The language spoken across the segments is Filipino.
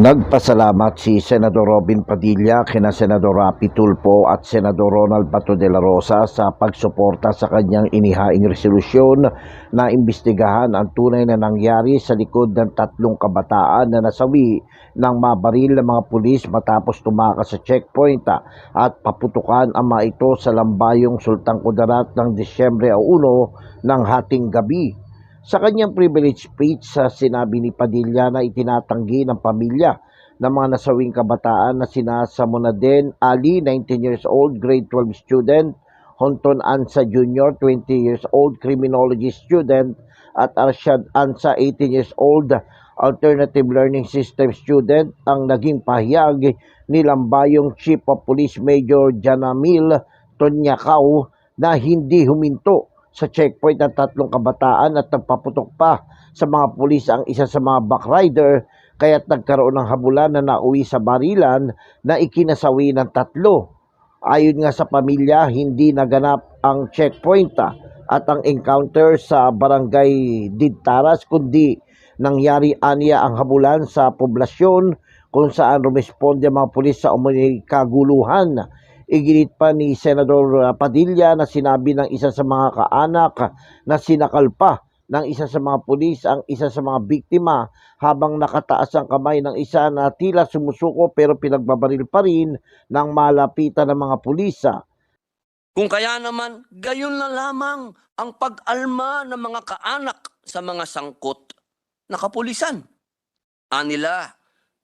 Nagpasalamat si Senador Robin Padilla kina Senador Rapi Tulfo at Senador Ronald Bato de la Rosa sa pagsuporta sa kanyang inihaing resolusyon na imbestigahan ang tunay na nangyari sa likod ng tatlong kabataan na nasawi ng mabaril ng mga pulis matapos tumakas sa checkpoint ah, at paputukan ang mga ito sa lambayong Sultan Kudarat ng Disyembre 1 ng hating gabi. Sa kanyang privilege speech sa sinabi ni Padilla na itinatanggi ng pamilya ng mga nasawing kabataan na sina Samunaden Ali, 19 years old, grade 12 student, Honton Ansa Jr., 20 years old, criminology student, at Arshad Ansa, 18 years old, alternative learning system student, ang naging pahayag ni Lambayong Chief of Police Major Janamil Tonyakaw na hindi huminto sa checkpoint ng tatlong kabataan at nagpaputok pa sa mga pulis ang isa sa mga backrider kaya't nagkaroon ng habulan na nauwi sa barilan na ikinasawi ng tatlo. Ayon nga sa pamilya, hindi naganap ang checkpoint ah, at ang encounter sa barangay Didtaras kundi nangyari aniya ang habulan sa poblasyon kung saan rumisponde ang mga pulis sa umuning kaguluhan. Iginit pa ni Senador uh, Padilla na sinabi ng isa sa mga kaanak na sinakal pa ng isa sa mga pulis ang isa sa mga biktima habang nakataas ang kamay ng isa na tila sumusuko pero pinagbabaril pa rin ng malapitan ng mga pulisa. Kung kaya naman, gayon na lamang ang pag-alma ng mga kaanak sa mga sangkot na kapulisan. Anila,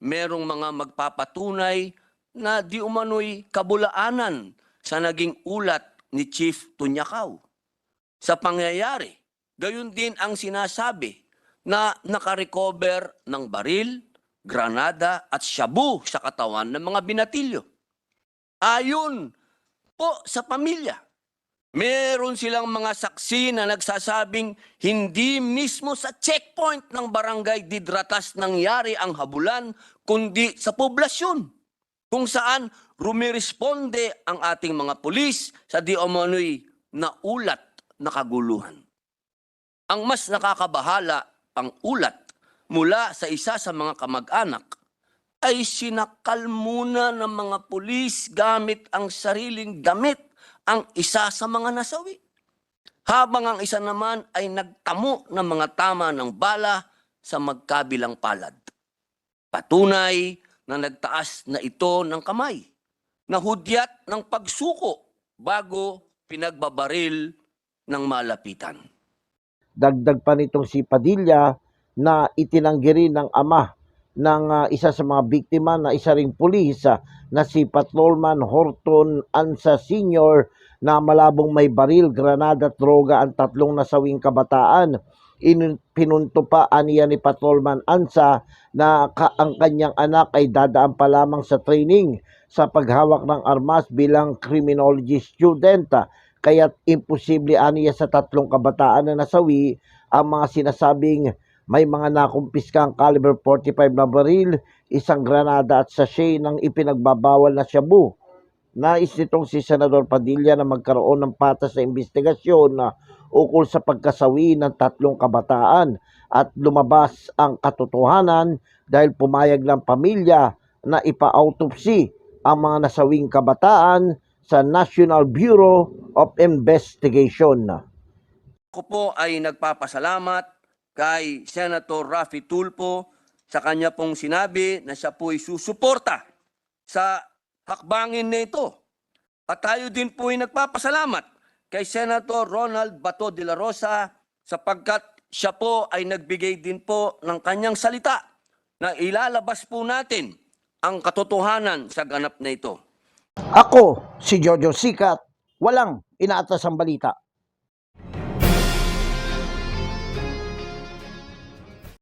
merong mga magpapatunay na di umano'y kabulaanan sa naging ulat ni Chief Tunyakaw. Sa pangyayari, gayon din ang sinasabi na nakarecover ng baril, granada at shabu sa katawan ng mga binatilyo. Ayon po sa pamilya. Meron silang mga saksi na nagsasabing hindi mismo sa checkpoint ng barangay Didratas nangyari ang habulan, kundi sa poblasyon. Kung saan rumiresponde ang ating mga pulis sa di umano'y na ulat na kaguluhan. Ang mas nakakabahala ang ulat mula sa isa sa mga kamag-anak ay sinakal muna ng mga pulis gamit ang sariling damit ang isa sa mga nasawi. Habang ang isa naman ay nagtamo ng mga tama ng bala sa magkabilang palad. Patunay na nagtaas na ito ng kamay, na hudyat ng pagsuko bago pinagbabaril ng malapitan. Dagdag pa nitong si Padilla na itinanggi rin ng ama ng ah, isa sa mga biktima na isa ring pulis ah, na si Patrolman Horton Ansa Sr. na malabong may baril, granada at droga ang tatlong nasawing kabataan. In, pinunto pa aniya ni Patrolman Ansa na ka, ang kanyang anak ay dadaan pa lamang sa training sa paghawak ng armas bilang criminology student. Kaya't imposible aniya sa tatlong kabataan na nasawi ang mga sinasabing may mga nakumpiskang caliber 45 na baril, isang granada at sachet ng ipinagbabawal na shabu. Nais nitong si Senador Padilla na magkaroon ng patas sa investigasyon na ukol sa pagkasawi ng tatlong kabataan at lumabas ang katotohanan dahil pumayag ng pamilya na ipa-autopsy ang mga nasawing kabataan sa National Bureau of Investigation. Ako po ay nagpapasalamat kay Senator Rafi Tulfo sa kanya pong sinabi na siya po ay susuporta sa hakbangin na ito. At tayo din po ay nagpapasalamat kay Senator Ronald Bato de la Rosa sapagkat siya po ay nagbigay din po ng kanyang salita na ilalabas po natin ang katotohanan sa ganap na ito. Ako, si Jojo Sikat, walang inaatas ang balita.